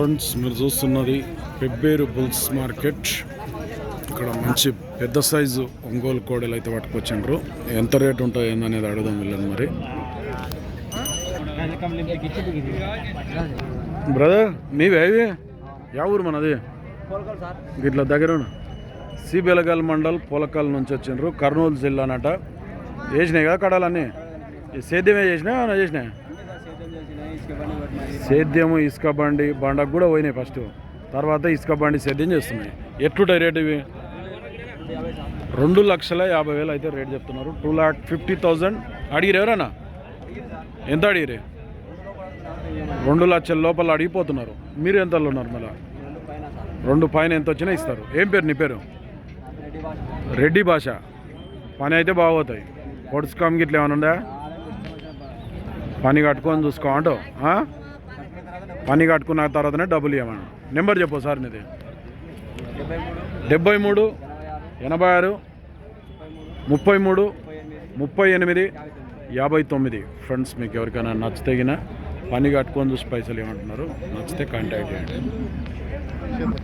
Friends మీరు చూస్తున్నది Pebbair bulls market. ఇక్కడ మంచి పెద్ద సైజు ఒంగోలు కోడలు అయితే పట్టుకొచ్చిండ్రు ఎంత రేట్ ఉంటాయి ఏందనేది అడుగుదాం వెళ్ళండి మరి. బ్రదర్ మీవే యా ఊరు మనది? ఇట్లా దగ్గర సిబెలగల్ మండల్ పోలకాల్ నుంచి వచ్చిండ్రు. కర్నూలు జిల్లా అన్నట వేసినాయి కదా కడాలన్నీ? సేద్యమే చేసినా ఏమైనా చేసినా? సేద్యము ఇసుక బండి బండకు కూడా పోయినాయి ఫస్ట్. తర్వాత ఇసుక బండి సేద్యం చేస్తున్నాయి. ఎట్లుంటాయి రేటు ఇవి? రెండు లక్షల యాభై వేలు అయితే రేట్ చెప్తున్నారు. Two lakh fifty thousand. అడిగిరు ఎవరన్నా? ఎంత అడిగిరే రెండు లక్షల లోపల అడిగిపోతున్నారు. మీరు ఎంతలో ఉన్నారు మళ్ళీ? రెండు పైన ఎంత వచ్చినా ఇస్తారు. ఏం పేరు నీ పేరు? రెడ్డి భాష. పని అయితే బాగోతాయి కామ్ గిట్ల ఏమైనా ఉందా? పని కట్టుకొని చూసుకో అంటో పని కట్టుకున్న తర్వాతనే డబ్బులు ఇవ్వమను నెంబర్ చెప్పు సార్ నీది. డెబ్బై మూడు ఎనభై ఆరు ముప్పై మూడు ముప్పై ఎనిమిది యాభై తొమ్మిది. ఫ్రెండ్స్ మీకు ఎవరికైనా నచ్చితేగిన పని కట్టుకొని చూసి పైసలు ఏమంటున్నారు నచ్చితే కాంటాక్ట్ చేయండి.